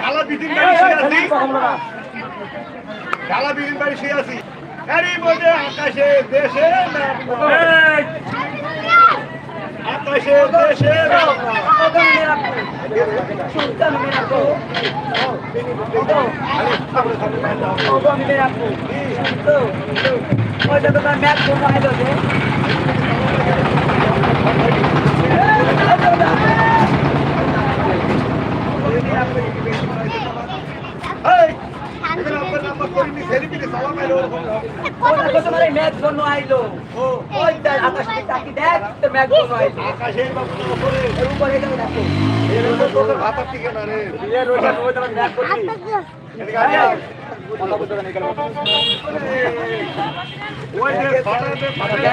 ঢালা বিদিন বাড়ি শুয়ে ঢালা বিদিন বাড়ি শুয়ে আছি। এরই মধ্যে আকাশে দেশে আকাশে দেশে মেঘ নয়। এই, এখানে আপনার নাম্বার করিনি, সেলিব্রিটি সালাম ওই যে ফাটাতে ফাটাতে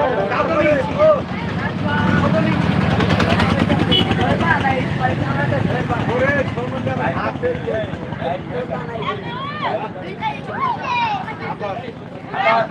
তারপরে ও, ওরে, সমুদ্রের হাতে কখন হলো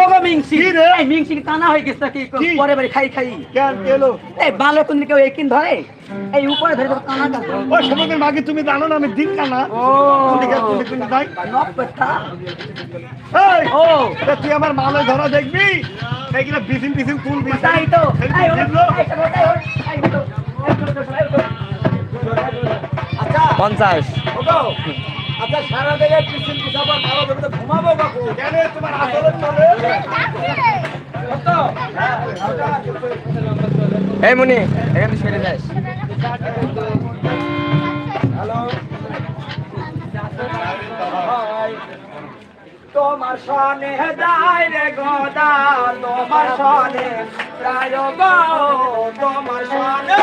ওগো মিংসি। রে? এই মিংসি কানা হয়ে গেছে নাকি? কি? পরে বাড়ি খাই খাই। কেন এলো? এই ভালো কোন কেউ একিন ধরে? এই উপরে ধরে কানা কানা সমুদ্রের মাকে তুমি জানো না আমি দিন কানা। ও। তুমি কেন তুমি তুমি যাই নপটা এই, ও। তুই আমার মালে ধরা দেখবি? এইগুলো বিসিম বিসিম ফুল বিসিম তাই তো। এই। আচ্ছা পঞ্চাশ। ওগো। আচ্ছা সারা পিছন পিছন আবার ভালো দেবে ঘুমাবো বাবু কেন তোমার আসলে চলে? এই মুনি এখান যাস। তোমার সনে যায় রে গদা তোমার সনে প্রায় গো তোমার সনে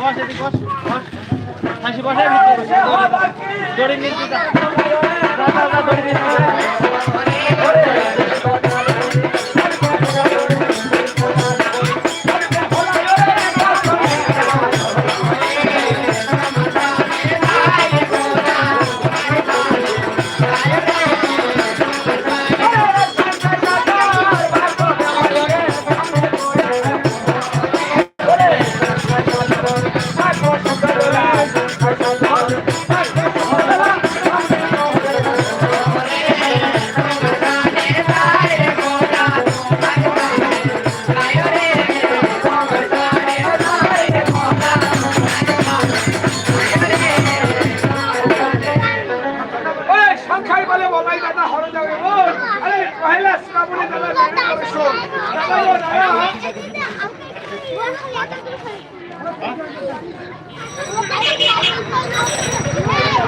বস এদিকে বস বস। হাসি বসে। দড়ি নিয়ে দড়ি নিয়ে দাদা হরে যাবে আরে পহেলা শ্রাবণে দাদা মেরে শোন দাদা ও দাদা Hey!